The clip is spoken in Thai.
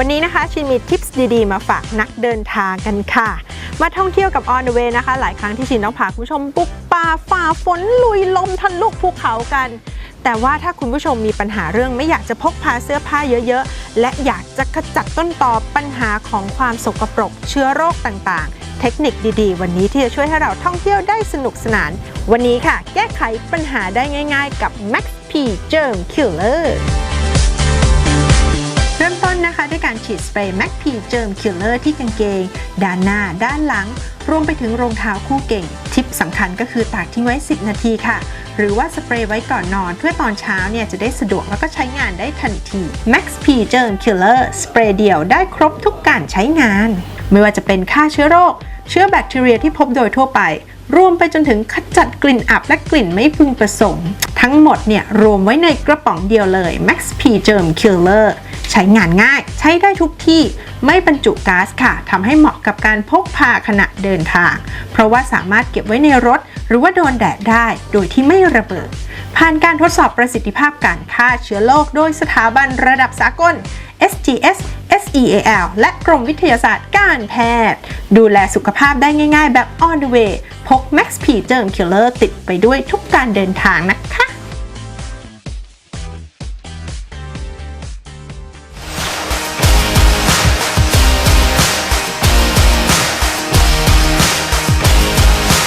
วันนี้นะคะชินมีทิปส์ดีๆ มาฝากนักเดินทางกันค่ะ มาท่องเที่ยวกับ On the Way นะคะ หลายครั้งที่ชินต้องพาคุณผู้ชมบุกป่าฝ่าฝนลุยลมทะลุภูเขากัน แต่ว่าถ้าคุณผู้ชมมีปัญหาเรื่องไม่อยากจะพกพาเสื้อผ้าเยอะๆ และอยากจะขจัดต้นตอปัญหาของความสกปรกเชื้อโรคต่างๆ เทคนิคดีๆ วันนี้ที่จะช่วยให้เราท่องเที่ยวได้สนุกสนาน วันนี้ค่ะ แก้ไขปัญหาได้ง่าย ๆ กับ Max P Germ Killer เริ่มต้นนะคะด้วยการฉีดสเปรย์ Mac P Germ Killer ที่กางเกง ด้านหน้า ด้านหลัง รวมไปถึงรองเท้าคู่เก่ง ทิปสำคัญก็คือตากทิ้งไว้ 10 นาทีค่ะ หรือว่าสเปรย์ไว้ก่อนนอน เพื่อตอนเช้าเนี่ยจะได้สะดวกแล้วก็ใช้งานได้ทันที Max P Germ Killer สเปรย์เดี่ยวได้ครบทุกการใช้งาน ไม่ว่าจะเป็นฆ่าเชื้อโรค เชื้อแบคทีเรียที่พบโดยทั่วไปรวมไปจนถึงขจัดกลิ่นอับและกลิ่นไม่พึงประสงค์ ทั้งหมดเนี่ยรวมไว้ในกระป๋องเดียวเลย Max P Germ Killer ช้งานง่าย ใช้ได้ทุกที่ไม่บรรจุก๊าซค่ะทำให้เหมาะกับการพกพาขณะเดินทาง เพราะว่าสามารถเก็บไว้ในรถ หรือว่าโดนแดดได้โดยที่ไม่ระเบิด ผ่านการทดสอบประสิทธิภาพการฆ่าเชื้อโรคโดยสถาบันระดับสากล SGS SEAL และกรมวิทยาศาสตร์การแพทย์ ดูแลสุขภาพได้ง่ายๆ แบบ on the way พก Max P Germ Killer ติดไปด้วยทุกการเดินทางนะคะ